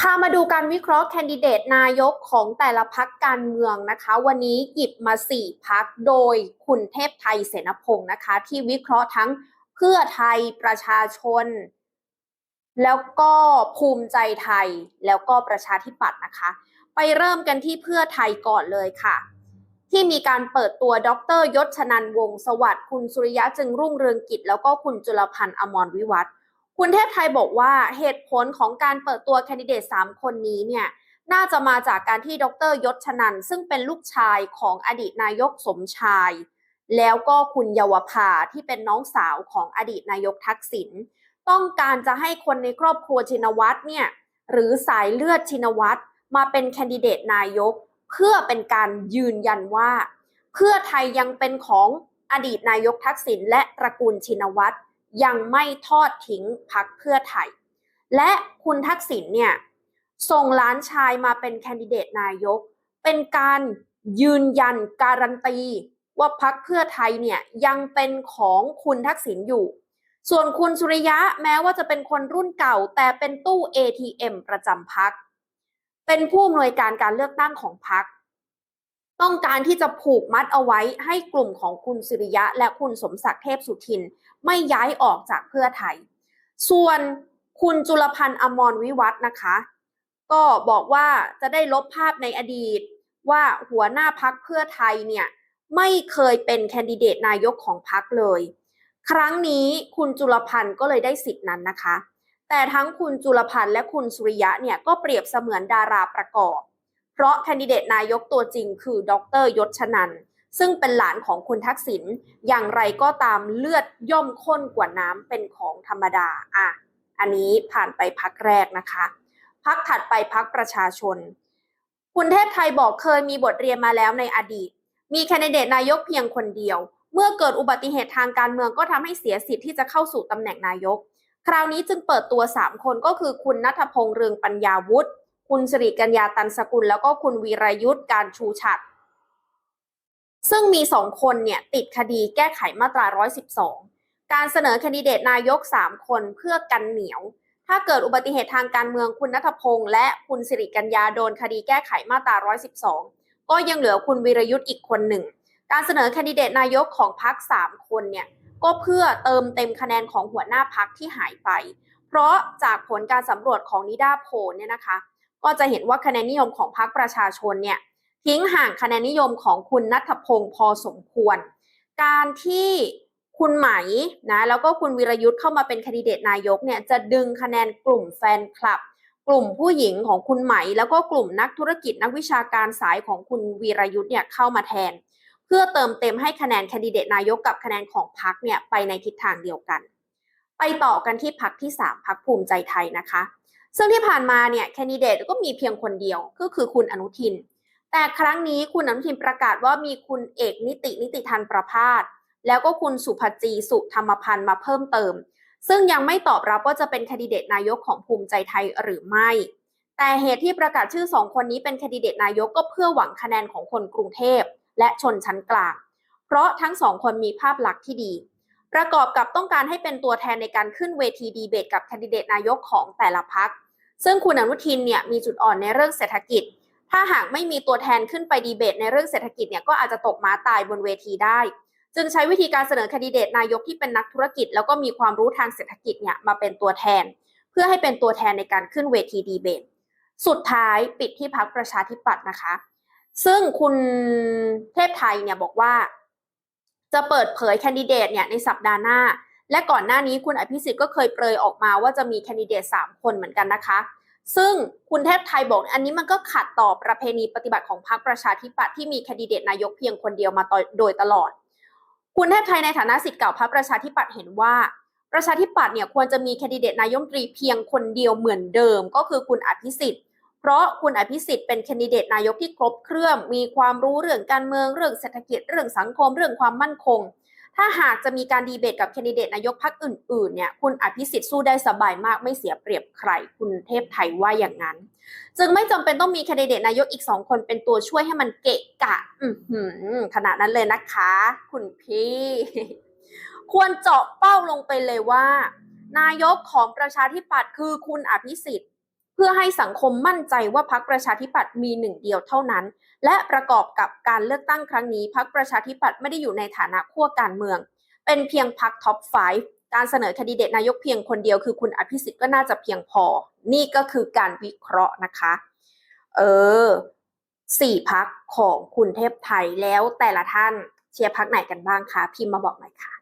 พามาดูการวิเคราะห์แคนดิเดตนายกของแต่ละพักการเมืองนะคะ วันนี้หยิบมา 4พักโดยคุณเทพไทยเสนพงศ์นะคะ ที่วิเคราะห์ทั้งเพื่อไทยประชาชน แล้วก็ภูมิใจไทยแล้วก็ประชาธิปัตย์นะคะ ไปเริ่มกันที่เพื่อไทยก่อนเลยค่ะ ที่มีการเปิดตัวดรยศชนันวงศสวัสดิ์คุณสุริยะจึงรุ่งเรืองกิจ แล้วก็คุณจุลพันธ์อมรวิวัฒน์ คุณเทพไทยบอกว่าเหตุผลของการเปิดตัวแคนดิเดต 3 คนนี้เนี่ยน่าจะมาจากการที่ดรยศชนัน ซึ่งเป็นลูกชายของอดีตนายกสมชาย แล้วก็คุณเยาวภาที่เป็นน้องสาวของอดีตนายกทักษิณต้องการจะให้คนในครอบครัวชินวัตรเนี่ยหรือสายเลือดชินวัตรมาเป็นแคนดิเดตนายก เพื่อเป็นการยืนยันว่า เพื่อไทยยังเป็นของอดีตนายกทักษิณและตระกูลชินวัตร ยังไม่ทอดทิ้งพักเพื่อไทย และคุณทักษิณเนี่ยส่งหลานชายมาเป็นแคนดิเดตนายก เป็นการยืนยันการันตี ว่าพักเพื่อไทยเนี่ยยังเป็นของคุณทักษิณอยู่ ส่วนคุณสุริยะแม้ว่าจะเป็นคนรุ่นเก่า แต่เป็นตู้ ATM ประจำพัก เป็นผู้อำนวยการการเลือกตั้งของพัก ต้องการที่จะผูกมัดเอาไว้ให้กลุ่มของคุณสุริยะ และคุณสมศักดิ์เทพสุทิน ไม่ย้ายออกจากเพื่อไทย ส่วนคุณจุลพันธ์อมรวิวัฒนะคะ ก็บอกว่าจะได้ลบภาพในอดีต ว่าหัวหน้าพักเพื่อไทยเนี่ยไม่เคยเป็นแคนดิเดตนายกของพักเลย ครั้งนี้คุณจุลพันธ์ก็เลยได้สิทธินั้นนะคะ แต่ทั้งคุณจุลพันธ์และคุณสุริยะเนี่ยก็เปรียบเสมือนดาราประกอบ เพราะแคนดิเดตนายกตัวจริงคือดรยศชนัน ซึ่งเป็นหลานของคุณทักษิณอย่างไรก็ตามเลือดย่อมข้นกว่าน้ำเป็นของธรรมดาอะอันนี้ผ่านไปพักแรกนะคะพักถัดไปพักประชาชน คุณเทพไทยบอกเคยมีบทเรียนมาแล้วในอดีต มีแคนดิเดตนายกเพียงคนเดียว เมื่อเกิดอุบัติเหตุทางการเมืองก็ทำให้เสียสิทธิ์ที่จะเข้าสู่ตำแหน่งนายก คราวนี้จึงเปิดตัว 3 คนก็คือคุณนัทพงษ์เรืองปัญญาวุฒิ คุณสิริกัญญาตันสกุล แล้วก็คุณวีรยุทธ์การชูฉัตรซึ่งมีสองคนเนี่ยติดคดีแก้ไขมาตรา 112 การเสนอแคนดิเดตนายก 3 คนเพื่อกันเหนียว ถ้าเกิดอุบัติเหตุทางการเมืองคุณนัทพงษ์และคุณสิริกัญญาโดนคดีแก้ไขมาตรา 112 ก็ยังเหลือคุณวีรยุทธ์อีกคนหนึ่ง การเสนอแคนดิเดตนายกของพรรค3คนเนี่ยก็เพื่อเติมเต็มคะแนนของหัวหน้าพักที่หายไป เพราะจากผลการสำรวจของนิดาโพเนี่ยนะคะ ก็จะเห็นว่าคะแนนนิยมของพรรคประชาชนเนี่ยทิ้งห่างคะแนนนิยมของคุณนัทพงศ์พอสมควร การที่คุณไหมนะแล้วก็คุณวิรยุทธ์เข้ามาเป็นคนดิเดตนายกเนี่ยจะดึงคะแนนกลุ่มแฟนคลับ กลุ่มผู้หญิงของคุณไหม แล้วก็กลุ่มนักธุรกิจนักวิชาการสายของคุณวีรยุทธ์เนี่ยเข้ามาแทน เพื่อเติมเต็มให้คะแนนคนดิเดตนายกกับคะแนนของพรรคเนี่ยไปในทิศทางเดียวกัน ไปต่อกันที่พรรคที่ 3พรรคภูมิใจไทยนะคะ ซึ่งที่ผ่านมาเนี่ยแคนดิเดตก็มีเพียงคนเดียวก็คือคุณอนุทิน แต่ครั้งนี้คุณอนุทินประกาศว่ามีคุณเอกนิตินิติทันประพาสแล้วก็คุณสุภจีสุธรรมพันธ์มาเพิ่มเติม ซึ่งยังไม่ตอบรับว่าจะเป็นคนดิเดตนายกของภูมิใจไทยหรือไม่ แต่เหตุที่ประกาศชื่อสองคนนี้เป็นคนดิเดตนายกก็เพื่อหวังคะแนนของคนกรุงเทพและชนชั้นกลาง เพราะทั้งสองคนมีภาพลักษณ์ที่ดี ประกอบกับต้องการให้เป็นตัวแทนในการขึ้นเวทีดีเบตกับคนดิเดตนายกของแต่ละพัก ซึ่งคุณอนุทินเนี่ยมีจุดอ่อนในเรื่องเศรษฐกิจ ถ้าหากไม่มีตัวแทนขึ้นไปดีเบตในเรื่องเศรษฐกิจเนี่ยก็อาจจะตกม้าตายบนเวทีได้ จึงใช้วิธีการเสนอคนดิเดตนายกที่เป็นนักธุรกิจ แล้วก็มีความรู้ทางเศรษฐกิจเนี่ยมาเป็นตัวแทน เพื่อให้เป็นตัวแทนในการขึ้นเวทีดีเบต สุดท้ายปิดที่พักประชาธิปัตย์นะคะ ซึ่งคุณเทพไทยเนี่ยบอกว่า จะเปิดเผยแคนดิเดตเนี่ยในสัปดาห์หน้า และก่อนหน้านี้คุณอภิสิทธิ์ก็เคยเปรยออกมาว่าจะมีแคนดิเดต3คนเหมือนกันนะคะ ซึ่งคุณเทพไทยบอกอันนี้มันก็ขัดต่อประเพณีปฏิบัติของพรรคประชาธิปัตย์ที่มีคนดิเดตนายกเพียงคนเดียวมาโดยตลอด คุณเทพไทยในฐานะสิทธิ์เก่าพรรคประชาธิปัตย์เห็นว่าประชาธิปัตย์เนี่ยควรจะมีคนดิเดตนายกตรีเพียงคนเดียวเหมือนเดิม ก็คือคุณอภิสิทธิ์ เพราะคุณอภิสิทธิ์เป็นคนดิเดตนายกที่ครบเครื่องมีความรู้เรื่องการเมืองเรื่องเศรษฐกิจเรื่องสังคมเรื่องความมั่นคง ถ้าหากจะมีการดีเบตกับแคนดิเดตนายกพรรคอื่นๆเนี่ยคุณอภิสิทธิ์สู้ได้สบายมากไม่เสียเปรียบใครคุณเทพไทยว่าอย่างนั้น จึงไม่จำเป็นต้องมีแคนดิเดตนายกอีกสองคนเป็นตัวช่วยให้มันเกะกะ อืขนาดนั้นเลยนะคะ คุณพี่ ควรเจาะเป้าลงไปเลยว่า นายกของประชาธิปัตย์คือคุณอภิสิทธิ์ พื่อให้สังคมมั่นใจว่าพักประชาธิปัตย์มีหนึ่งเดียวเท่านั้น และประกอบกับการเลือกตั้งครั้งนี้พักประชาธิปัตย์ไม่ได้อยู่ในฐานะขั้วการเมือง เป็นเพียงพักท็อป 5 การเสนอคดิเดตนายกเพียงคนเดียวคือคุณอภิสิทธิ์ก็น่าจะเพียงพอ นี่ก็คือการวิเคราะห์นะคะ เออสี่พักของคุณเทพไทยแล้วแต่ละท่านเชียร์พักไหนกันบ้างคะ พิมพ์มาบอกหน่อยค่ะ